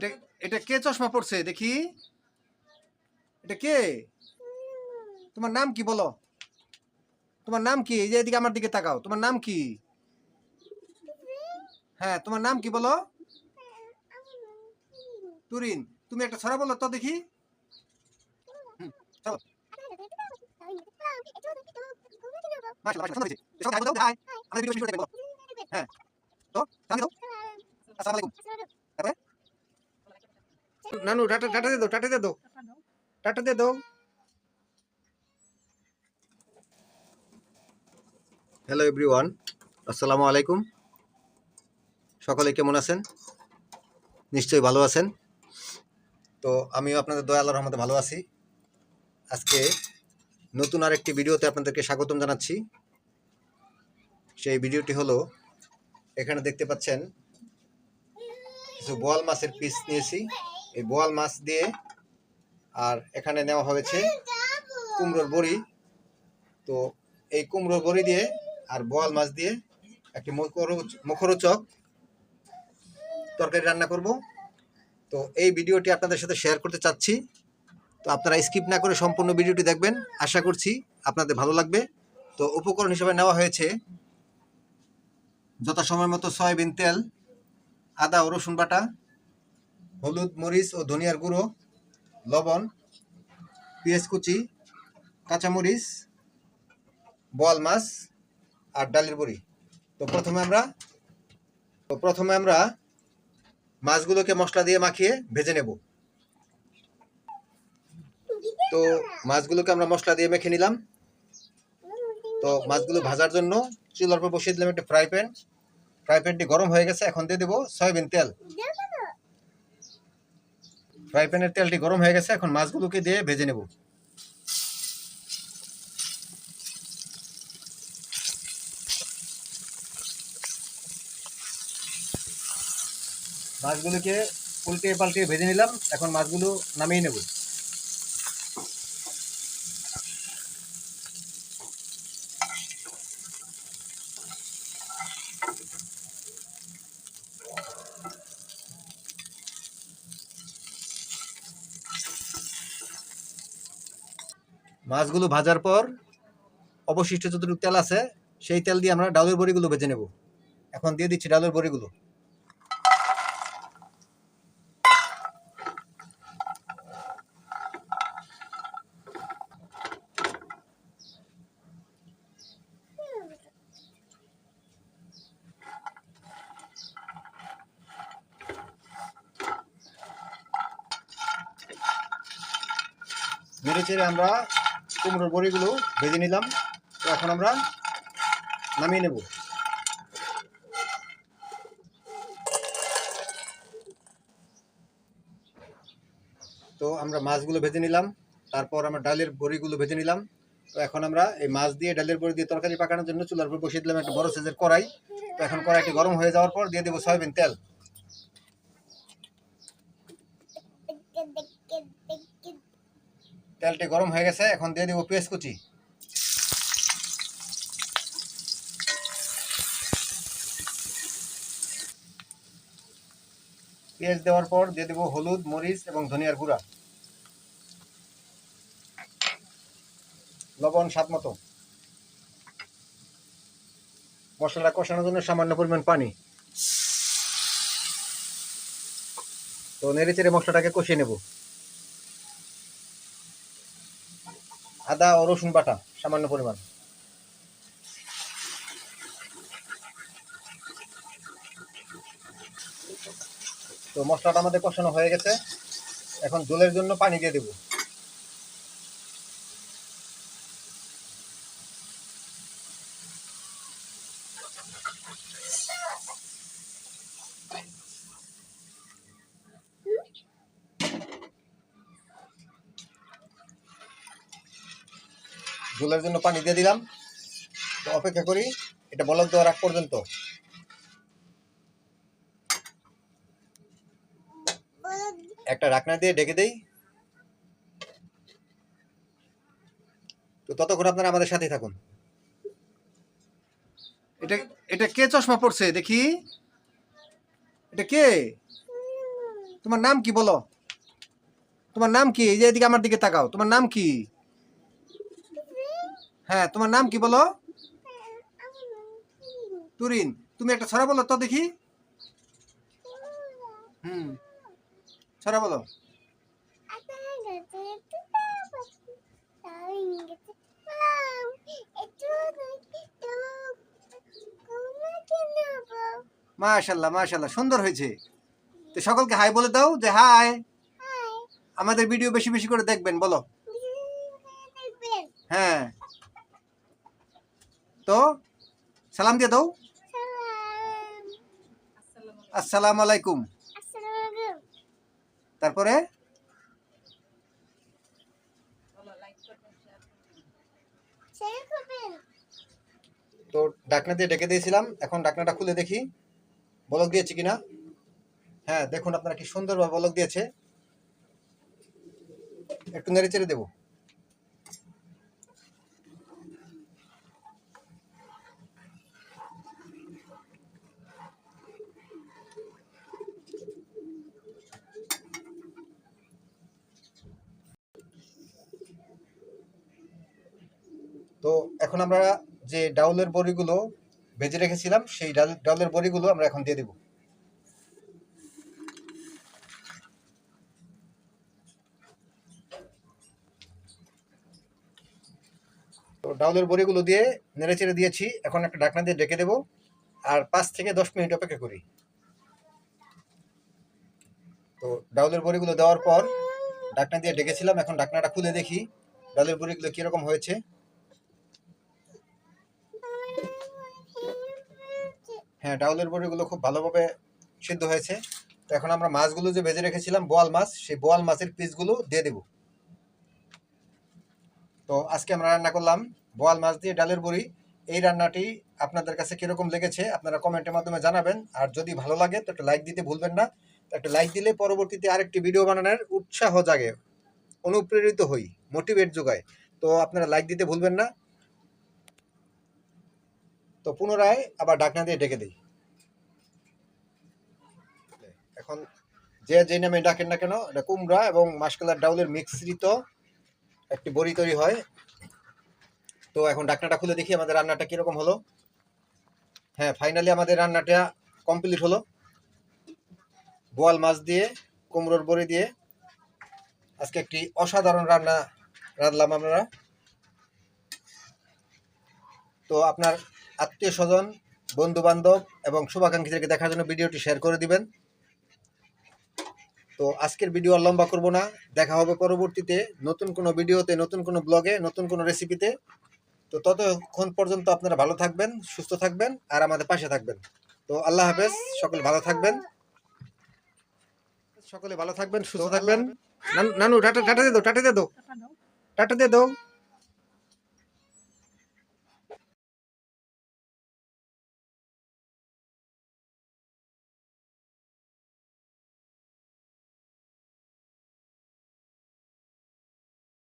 এটা এটা কে চশমা পড়ছে দেখি এটা কে তোমার নাম কি বলো তোমার নাম কি এই যে এদিকে আমার দিকে তাকাও তোমার নাম কি হ্যাঁ তোমার নাম কি বলো তুরিন তুমি একটা ছড়া বলো তো দেখি। হ্যাঁ। তো, সালামি আসসালামু। নানু, টাটা টাটা দে দাও, টাটা দে দাও। টাটা দে দাও। হ্যালো এভরিওয়ান আসসালামু আলাইকুম। সকলে কেমন আছেন? নিশ্চয়ই ভালো আছেন। তো আমিও আপনাদের দয়া রহমতে ভালো আছি। আজকে নতুন আরেকটি ভিডিওতে আপনাদেরকে স্বাগতম জানাচ্ছি। সেই ভিডিওটি হলো, এখানে দেখতে পাচ্ছেন কিছু বোয়াল মাছের পিস নিয়েছি। এই বোয়াল মাছ দিয়ে। আর এখানে নেওয়া হয়েছে কুমড়োর বড়ি। তো এই কুমড়োর বড়ি দিয়ে আর বোয়াল মাছ দিয়ে একটি মুখরোচ- মুখরোচক তরকারি রান্না করব। তো এই ভিডিওটি আপনাদের সাথে শেয়ার করতে চাচ্ছি। তো আপনারা স্কিপ না করে সম্পূর্ণ ভিডিওটি দেখবেন। আশা করছি আপনাদের ভালো লাগবে। তো উপকরণ হিসেবে নেওয়া হয়েছে যথাসময় মতো সয়াবিন তেল, আদা ও রসুন বাটা হলুদ, মরিচ ও ধনিয়ার গুঁড়ো, লবণ, পেঁয়াজ কুচি, কাঁচামরিচ বল মাছ আর ডালের বড়ি। তো প্রথমে আমরা, তো প্রথমে আমরা মাছগুলোকে মশলা দিয়ে মাখিয়ে ভেজে নেব। তো মাছগুলোকে আমরা মশলা দিয়ে মেখে নিলাম। তো মাছগুলো ভাজার জন্য চুলার উপর বসিয়ে দিলাম একটা ফ্রাই প্যান। ফ্রাই প্যানটি গরম হয়ে গেছে, এখন দিয়ে দেবো সয়াবিন তেল। ফ্রাই প্যানের তেলটি গরম হয়ে গেছে, এখন মাছগুলোকে দিয়ে ভেজে নেব। মাছগুলোকে উল্টে পাল্টে ভেজে নিলাম, এখন মাছগুলো নামিয়ে নেব। মাছগুলো ভাজার পর অবশিষ্ট যতটুকু তেল আছে, সেই তেল দিয়ে আমরা ডালের বড়িগুলো ভেজে নেব। এখন দিয়ে দিচ্ছি ডালের বড়িগুলো। চেড়ে আমরা কুমড়োর বড়িগুলো ভেজে নিলাম। তো এখন আমরা নামিয়ে নেব। তো আমরা মাছগুলো ভেজে নিলাম। তারপর আমরা ডালের বড়িগুলো ভেজে নিলাম। তো এখন আমরা এই মাছ দিয়ে ডালের বড়ি দিয়ে তরকারি পাকানোর জন্য চুলার উপর বসিয়ে দিলাম একটা বড় সাইজের কড়াই। তো এখন কড়াইটি গরম হয়ে যাওয়ার পর দিয়ে দেবো সয়াবিন তেল। তেলটি গরম হয়ে গেছে, এখন দিয়ে দেবো পেঁয়াজ কুচি। পেঁয়াজ দেওয়ার পর দিয়ে দেবো হলুদ, মরিচ এবং ধনিয়ার গুঁড়া। লবণ স্বাদ মতো। মশলাটা কষানোর জন্য সামান্য পরিমাণ পানি। তো নেড়ে চেড়ে মশলাটাকে কষিয়ে নেব। আদা ও রসুন বাটা, সামান্য পরিমাণ। তো মশলাটা আমাদের কষানো হয়ে গেছে। এখন জলের জন্য পানি দিয়ে দেব। ঝোলের জন্য পানি দিয়ে দিলাম। তো অপেক্ষা করি, এটা বলক দেওয়ার আগ পর্যন্ত। একটা ঢাকনা দিয়ে ঢেকে দেই। তো ততক্ষণ আপনারা আমাদের সাথেই থাকুন। এটা এটা কে চশমা পড়ছে দেখি? এটা কে? তোমার নাম কি বলো? তোমার নাম কি? এই যে এদিকে আমার দিকে তাকাও। তোমার নাম কি? হ্যাঁ তোমার নাম কি বলো? তুরিন তুমি একটা ছড়া বলো তো দেখি। হুম ছড়া বলো। মাশাল্লাহ মাশাল্লাহ সুন্দর হয়েছে। তো সকলকে হাই বলে দাও যে হাই। আমাদের ভিডিও বেশি বেশি করে দেখবেন বলো। হ্যাঁ। তো সালাম দিয়ে দাও। আসসালাম আলাইকুম। তারপরে? তো ডাকনা দিয়ে ডেকে দিয়েছিলাম এখন ডাকনাটা খুলে দেখি। বলক দিয়েছে কিনা? হ্যাঁ দেখুন আপনারা কি সুন্দরভাবে বলক দিয়েছে। একটু নেড়ে চেড়ে দেবো। তো এখন আমরা যে ডাউলের বড়িগুলো ভেজে রেখেছিলাম, সেই ডাউলের বড়িগুলো আমরা এখন দিয়ে দেব। তো ডাউলের বড়িগুলো দিয়ে নেড়ে চেড়ে দিয়েছি। এখন একটা ঢাকনা দিয়ে ডেকে দেবো আর পাঁচ থেকে দশ মিনিট অপেক্ষা করি। তো ডাউলের বড়িগুলো দেওয়ার পর ঢাকনা দিয়ে ডেকেছিলাম। এখন ঢাকনাটা খুলে দেখি ডাউলের বড়িগুলো কীরকম হয়েছে। হ্যাঁ ডাউলের বড়িগুলো খুব ভালোভাবে সিদ্ধ হয়েছে। তো এখন আমরা মাছগুলো যে ভেজে রেখেছিলাম, বোয়াল মাছ, সেই বোয়াল মাছের পিসগুলো দিয়ে দেব। তো আজকে আমরা রান্না করলাম বোয়াল মাছ দিয়ে ডালের বড়ি। এই রান্নাটি আপনাদের কাছে কীরকম লেগেছে আপনারা কমেন্টের মাধ্যমে জানাবেন। আর যদি ভালো লাগে, তো একটা লাইক দিতে ভুলবেন না। একটা লাইক দিলে পরবর্তীতে আরেকটি ভিডিও বানানোর উৎসাহ জাগে, অনুপ্রেরিত হই, মোটিভেট যোগায়। তো আপনারা লাইক দিতে ভুলবেন না। তো পুনরায় আবার ডাকনা দিয়ে ডেকে দিই। এখন যে যে নামে ডাকেন না কেন, এটা কুমড়া এবং মাসকালার ডাউলের মিশ্রিত একটি বড়ি তৈরি হয়। তো এখন ডাকনাটা খুলে দেখি আমাদের রান্নাটা কীরকম হলো। হ্যাঁ ফাইনালি আমাদের রান্নাটা কমপ্লিট হলো। বোয়াল মাছ দিয়ে, কুমড়োর বড়ি দিয়ে আজকে একটি অসাধারণ রান্না রাঁধলাম আমরা। তো আপনার আত্মীয় স্বজন বন্ধু বান্ধব এবং শুভাকাঙ্ক্ষীদেরকে দেখার জন্য ভিডিওটি শেয়ার করে দিবেন। তো আজকের ভিডিও আর লম্বা করব না। দেখা হবে পরবর্তীতে নতুন কোনো ভিডিওতে নতুন কোনো ব্লগে নতুন কোনো রেসিপিতে। তো ততক্ষণ পর্যন্ত আপনারা ভালো থাকবেন সুস্থ থাকবেন আর আমাদের পাশে থাকবেন। তো আল্লাহ হাফেজ সকলে ভালো থাকবেন। সকলে ভালো থাকবেন সুস্থ থাকবেন। নানু- নানু টাটা টাটা দিয়ে দাও টাটা দিয়ে দাও। টাটা দিয়ে দাও।